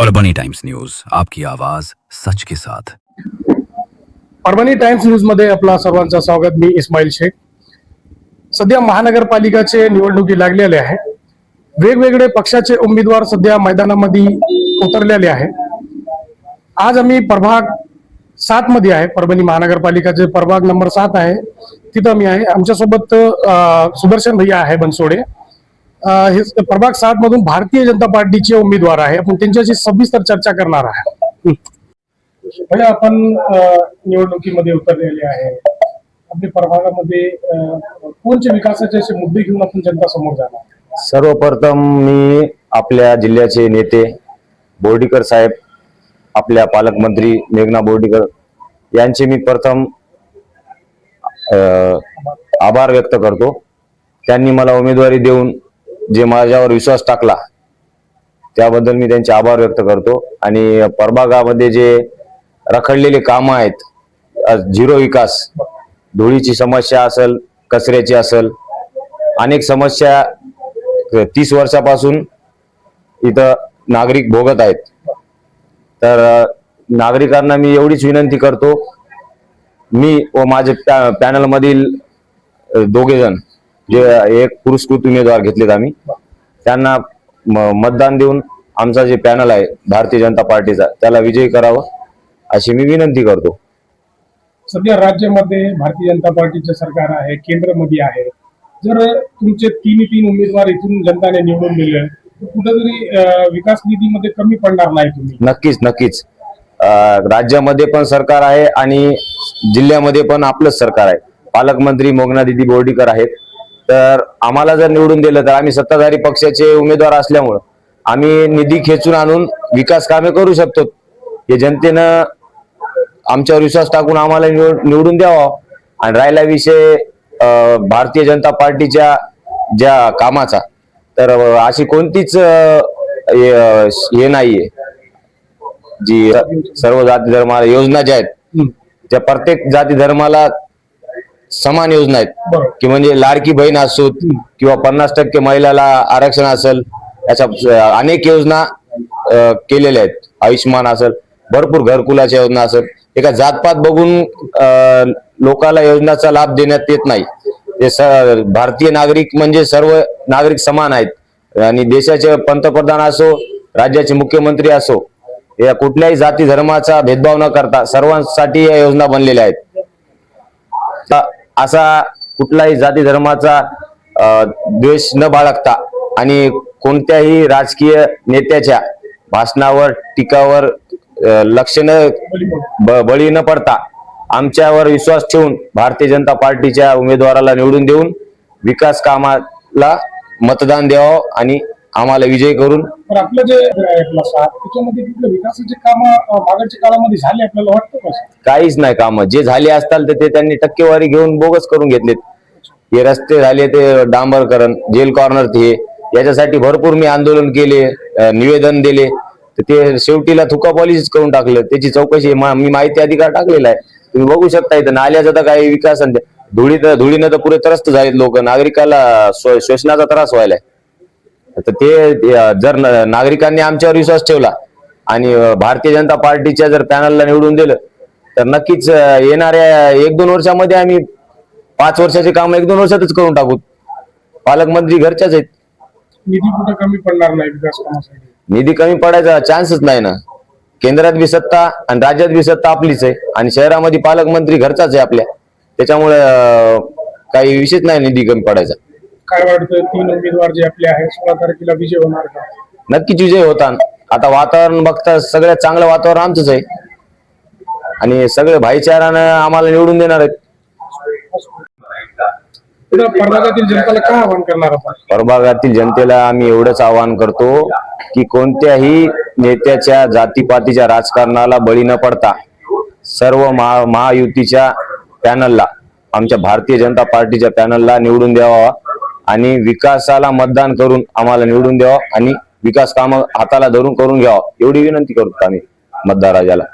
और बनी times news आपकी आवाज सच के साथ। परभणी टाइम्स न्यूजमध्ये आपला सर्वांचं स्वागत मी इस्माईल शेख. सध्या महानगरपालिकाचे निवडणुकी लागलेले आहे. वेगवेगळे पक्षाचे उमेदवार सध्या मैदानामध्ये उतरलेले आहे. आज आम्ही प्रभाग सात मध्ये आहे. परभणी महानगरपालिकाचे प्रभाग नंबर सात आहे. तिथं मी आहे. आमच्यासोबत अं, सुदर्शन भैया आहे बनसोडे. हे प्रभाग सात मधून भारतीय जनता पार्टीचे उमेदवार आहे आपण त्यांच्याशी सविस्तर चर्चा करणार आहे भैया आपण निवडणुकीमध्ये उतरलेले आहे. आपल्या प्रभागामध्ये कोणते विकासाचे असे मुद्दे घेऊन आपण जनता समोर जाणार? सर्वप्रथम मी आपल्या जिल्ह्याचे नेते बोर्डीकर साहेब आपल्या पालकमंत्री मेघना बोर्डीकर यांचे मी प्रथम आभार व्यक्त करतो. त्यांनी मला उमेदवारी देऊन जे माझ्यावर विश्वास टाकला त्याबद्दल मी त्यांचे आभार व्यक्त करतो. आणि परभागामध्ये जे रखडलेले कामं आहेत झिरो विकास धुळीची समस्या असेल कचऱ्याची असेल अनेक समस्या तीस वर्षापासून इथं नागरिक भोगत आहेत. तर नागरिकांना मी एवढीच विनंती करतो मी व माझे पॅ- पॅनलमधील दोघेजण जे एक पुरस्कृत उमेदवार घेतलेत आम्ही त्यांना मतदान देऊन आमचा जे पॅनल आहे भारतीय जनता पार्टीचा त्याला विजयी करावं अशी मी विनंती करतो. सध्या राज्यामध्ये भारतीय जनता पार्टीचे सरकार आहे केंद्रामध्ये आहे. जर तुमचे तिन्ही तीन उमेदवार इथून जनताने निवडून दिले तर कुठेतरी विकास निधीमध्ये कमी पडणार नाही तुम्ही. नक्कीच नक्कीच. राज्यामध्ये पण सरकार आहे आणि जिल्ह्यामध्ये पण आपलंच सरकार आहे. पालकमंत्री मोगना दिदी बोर्डीकर आहेत. तर आम्हाला जर निवडून दिलं तर आम्ही सत्ताधारी पक्षाचे उमेदवार असल्यामुळं आम्ही निधी खेचून आणून विकास कामे करू शकतो. हे जनतेनं आमच्यावर विश्वास टाकून आम्हाला निवड- निवडून द्यावा. आणि राहिला विषय भारतीय जनता पार्टीच्या ज्या कामाचा तर अशी कोणतीच हे हे नाहीये. जी सर्व जाती धर्माला योजना ज्या आहेत त्या प्रत्येक जाती धर्माला समान योजना आहेत. की म्हणजे लाडकी बहीण असो किंवा पन्नास टक्के महिलाला आरक्षण असेल याच्या अनेक योजना केलेल्या आहेत. आयुष्यमान असेल भरपूर घरकुलाच्या योजना असेल. एका जातपात बघून लोकाला योजनाचा लाभ देण्यात येत नाही. ते भारतीय नागरिक म्हणजे सर्व नागरिक समान आहेत. आणि देशाचे पंतप्रधान असो राज्याचे मुख्यमंत्री असो या कुठल्याही जाती धर्माचा भेदभाव न करता सर्वांसाठी या योजना बनलेल्या आहेत. असा कुठलाही जाती धर्माचा द्वेष न बाळगता आणि कोणत्याही राजकीय नेत्याच्या भाषणावर टीकावर लक्ष न ब- बळी न पडता आमच्यावर विश्वास ठेवून भारतीय जनता पार्टीच्या उमेदवाराला निवडून देऊन विकास कामाला मतदान द्यावं आणि आम्हाला विजय करून आपलं जे त्याच्यामध्ये कुठले विकासाचे काम मागच्या काळामध्ये झाले आपल्याला वाटतं काहीच नाही काम. जे झाले असताल तर ते त्यांनी टक्केवारी घेऊन बोगस करून घेतलेत. हे रस्ते झाले ते डांबरकरण जेल कॉर्नर ते. याच्यासाठी भरपूर मी आंदोलन केले अं, निवेदन दिले. तर ते शेवटीला थुका पॉलिसीच करून टाकलं. त्याची चौकशी मा- मी माहिती अधिकार टाकलेला आहे. तुम्ही बघू शकता इथं नाल्याचा तर काही विकास धुळी धुळीनं तर पुरे त्रस्त झालेत लोक. नागरिकाला स्व- श्वसनाचा त्रास व्हायलाय. तर ते जर नागरिकांनी आमच्यावर विश्वास ठेवला आणि भारतीय जनता पार्टीच्या जर पॅनलला निवडून दिलं तर नक्कीच येणाऱ्या एक दोन वर्षामध्ये आम्ही पाच वर्षाचे काम एक दोन वर्षातच करून टाकू. पालकमंत्री घरच्याच आहेत. निधी कुठे कमी पडणार नाही विकास कामासाठी? निधी कमी पडायचा चान्सच नाही ना. केंद्रात बी सत्ता आणि राज्यात बी सत्ता आपलीच आहे आणि शहरामध्ये पालकमंत्री घरचाच आहे आपल्या. त्याच्यामुळे काही विषयच नाही निधी कमी पडायचा. काय वाटतं तीन उमेदवार जे आपले आहेत सोळा तारखेला विजय होणार का? नक्कीच विजय होता आता वातावरण बघता सगळ्यात चांगलं वातावरण आमचंच आहे. आणि सगळे भाईचारानं आम्हाला निवडून देणार आहेत. पुढे प्रभागातील जनतेला काय आवाहन करणार आपण? प्रभागातील जनतेला आम्ही एवढंच आवाहन करतो की कोणत्याही नेत्याच्या जातीपातीच्या राजकारणाला बळी न पडता सर्व महा महायुतीच्या पॅनलला आमच्या भारतीय जनता पार्टीच्या पॅनलला निवडून द्यावा. आणि विकासाला मतदान करून आम्हाला निवडून द्यावा आणि विकास कामं हाताला धरून करून घ्यावा एवढी विनंती करतो आम्ही मतदार राजाला